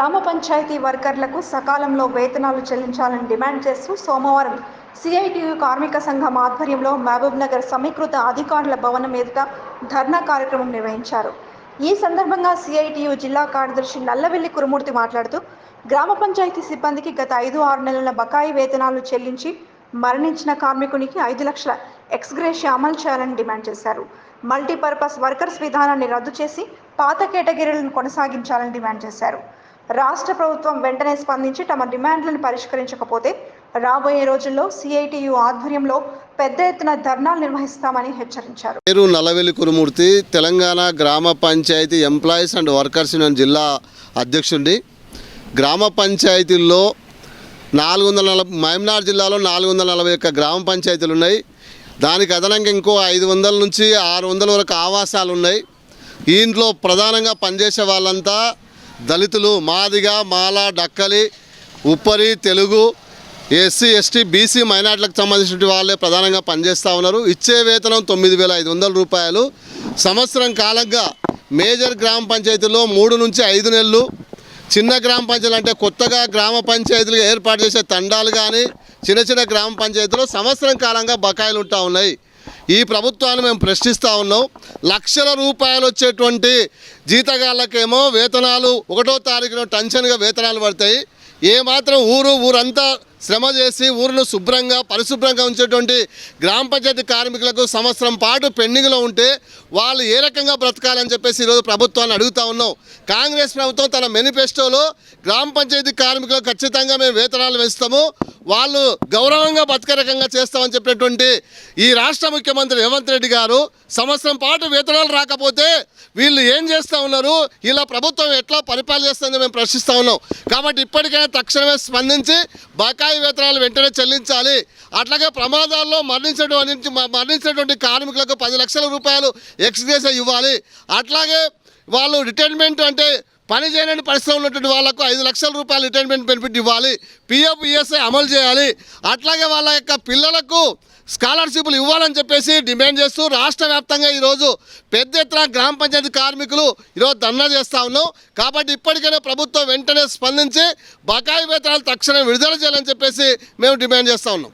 గ్రామ పంచాయతీ వర్కర్లకు సకాలంలో వేతనాలు చెల్లించాలని డిమాండ్ చేస్తూ సోమవారం సిఐటియు కార్మిక సంఘం ఆధ్వర్యంలో మహబూబ్ నగర్ సమీకృత అధికారుల భవనం ఎదుట ధర్నా కార్యక్రమం నిర్వహించారు. ఈ సందర్భంగా సిఐటియు జిల్లా కార్యదర్శి నల్లవెల్లి కురుమూర్తి మాట్లాడుతూ గ్రామ పంచాయతీ సిబ్బందికి గత ఐదు ఆరు నెలల బకాయి వేతనాలు చెల్లించి మరణించిన కార్మికునికి ఐదు లక్షల ఎక్స్గ్రేషియా అమలు చేయాలని డిమాండ్ చేశారు. మల్టీపర్పస్ వర్కర్స్ విధానాన్ని రద్దు చేసి పాత కేటగిరీలను కొనసాగించాలని డిమాండ్ చేశారు. రాష్ట్ర ప్రభుత్వం వెంటనే స్పందించి తమ డిమాండ్లను పరిష్కరించకపోతే రాబోయే రోజుల్లో సిఐటియు ఆధ్వర్యంలో పెద్ద ఎత్తున ధర్నాలు నిర్వహిస్తామని హెచ్చరించారు. పేరు నల్లవెల్లి కురుమూర్తి తెలంగాణ గ్రామ panchayat employees and workers union జిల్లా అధ్యక్షుడి. గ్రామ పంచాయతీల్లో నాలుగు వందల నలభై మహమ్నార్ జిల్లాలో నాలుగు వందల నలభై ఒక్క గ్రామ పంచాయతీలు ఉన్నాయి. దానికి అదనంగా ఇంకో ఐదు వందల నుంచి ఆరు వందల వరకు ఆవాసాలు ఉన్నాయి. ఇంట్లో ప్రధానంగా పనిచేసే వాళ్ళంతా దళితులు Madiga Mala Dakkali Uppari Telugu SC ST BC మైనార్టీలకు సంబంధించిన వాళ్ళే ప్రధానంగా పనిచేస్తూ ఉన్నారు. ఇచ్చే వేతనం తొమ్మిది వేల ఐదు వందల రూపాయలు. సంవత్సరం కాలంగా మేజర్ గ్రామ పంచాయతీలో మూడు నుంచి ఐదు నెలలు. చిన్న గ్రామ పంచాయతీలు అంటే కొత్తగా గ్రామ పంచాయతీలు ఏర్పాటు చేసే తండాలు కానీ చిన్న చిన్న గ్రామ పంచాయతీలో సంవత్సరం కాలంగా బకాయిలు ఉంటా ఉన్నాయి. ఈ ప్రభుత్వాన్ని మేము ప్రశ్నిస్తూ ఉన్నాం. లక్షల రూపాయలు వచ్చేటువంటి జీతగాళ్ళకేమో వేతనాలు ఒకటో తారీఖున టెన్షన్గా వేతనాలు పడతాయి. ఏమాత్రం ఊరు ఊరంతా శ్రమ చేసి ఊరును శుభ్రంగా పరిశుభ్రంగా ఉంచేటువంటి గ్రామ పంచాయతీ కార్మికులకు సంవత్సరం పాటు పెండింగ్లో ఉంటే వాళ్ళు ఏ రకంగా బ్రతకాలని చెప్పేసి ఈరోజు ప్రభుత్వాన్ని అడుగుతా ఉన్నాం. కాంగ్రెస్ ప్రభుత్వం తన మేనిఫెస్టోలో గ్రామ పంచాయతీ కార్మికులకు ఖచ్చితంగా మేము వేతనాలు వేస్తాము. వాళ్ళు గౌరవంగా బతక రకంగా చేస్తామని చెప్పినటువంటి ఈ రాష్ట్ర ముఖ్యమంత్రి రేవంత్ రెడ్డి గారు సంవత్సరం పాటు వేతనాలు రాకపోతే వీళ్ళు ఏం చేస్తూ ఉన్నారు? ఇలా ప్రభుత్వం ఎట్లా పరిపాలన చేస్తుందో మేము ప్రశ్నిస్తూ ఉన్నాం. కాబట్టి ఇప్పటికైనా తక్షణమే స్పందించి బకాయి వేతనాలు వెంటనే చెల్లించాలి. అట్లాగే ప్రమాదాల్లో మరణించినటువంటి మరణించినటువంటి కార్మికులకు పది లక్షల రూపాయలు ఎక్స్గ్రేస్ ఇవ్వాలి. అట్లాగే వాళ్ళు రిటైర్మెంట్ అంటే పని చేయని పరిస్థితిలో ఉన్నటువంటి వాళ్ళకు ఐదు లక్షల రూపాయలు రిటైర్మెంట్ బెనిఫిట్ ఇవ్వాలి. పిఎఫ్ ఈఎస్ఐ అమలు చేయాలి. అట్లాగే వాళ్ళ యొక్క పిల్లలకు స్కాలర్షిప్లు ఇవ్వాలని చెప్పేసి డిమాండ్ చేస్తూ రాష్ట్ర వ్యాప్తంగా ఈరోజు పెద్ద ఎత్తున గ్రామ పంచాయతీ కార్మికులు ఈరోజు ధర్నా చేస్తూ ఉన్నాం. కాబట్టి ఇప్పటికైనా ప్రభుత్వం వెంటనే స్పందించి బకాయి వేతనాలు తక్షణం విడుదల చేయాలని చెప్పేసి మేము డిమాండ్ చేస్తూ ఉన్నాం.